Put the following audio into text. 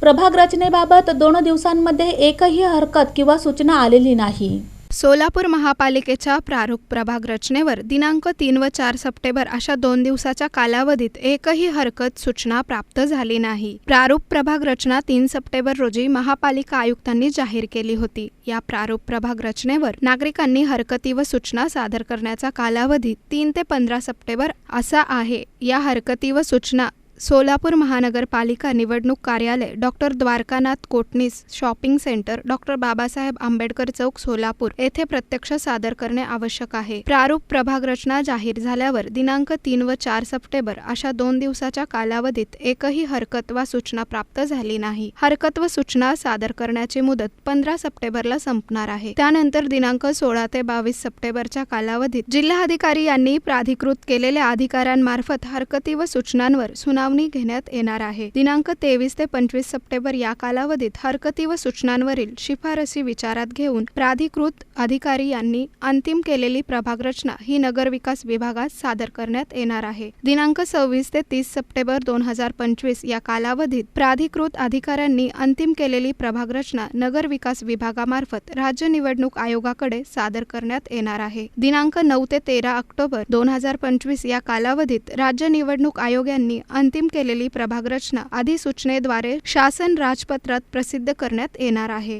प्रभाग रचनेबाबत दोन दिवसांमध्ये एकही हरकत किंवा सूचना आलेली नाही. सोलापूर महापालिकेच्या प्रारूप प्रभाग रचनेवर दिनांक तीन व चार सप्टेंबर अशा दोन दिवसाच्या कालावधीत एकही हरकत सूचना प्राप्त झाली नाही. प्रारूप प्रभाग रचना तीन सप्टेंबर रोजी महापालिका आयुक्तांनी जाहीर केली होती. या प्रारूप प्रभाग रचनेवर नागरिकांनी हरकती व सूचना सादर करण्याचा कालावधी तीन ते पंधरा सप्टेंबर असा आहे. या हरकती व सूचना सोलापूर महानगरपालिका निवडणूक कार्यालय doctor Dwarkanath Kotnis shopping centre doctor Babasaheb Ambedkar चौक सोलापूर येथे प्रत्यक्ष सादर करणे आवश्यक आहे. प्रारूप प्रभाग रचना जाहीर झाल्यावर दिनांक तीन व चार सप्टेंबर अशा दोन दिवसाच्या कालावधीत एकही हरकत वा सूचना प्राप्त झाली नाही. हरकत व सूचना सादर करण्याची मुदत पंधरा सप्टेंबरला संपणार आहे. त्यानंतर दिनांक सोळा ते बावीस सप्टेंबरच्या कालावधीत जिल्हाधिकारी यांनी प्राधिकृत केलेल्या अधिकाऱ्यांमार्फत हरकती व सूचनांवर सुनावणी घेण्यात येणार आहे. दिनांक तेवीस ते पंचवीस सप्टेंबर या कालावधीत हरकती व सूचनांवरील शिफारसी विचारात घेऊन प्राधिकृत अधिकारी यांनी अंतिम केलेली प्रभाग रचना ही नगरविकास विभागात सादर करण्यात येणार आहे. दिनांक सव्वीस ते तीस सप्टेंबर दोन हजार पंचवीस या कालावधीत प्राधिकृत अधिकाऱ्यांनी अंतिम केलेली प्रभाग रचना नगर विकास विभागामार्फत राज्य निवडणूक आयोगाकडे सादर करण्यात येणार आहे. दिनांक नऊ ते तेरा ऑक्टोबर दोन हजार पंचवीस या कालावधीत राज्य निवडणूक आयोग यांनी अंतिम केलेली प्रभागरचना अधिसूचनेद्वारे शासन राजपत्रात प्रसिद्ध करण्यात येणार आहे.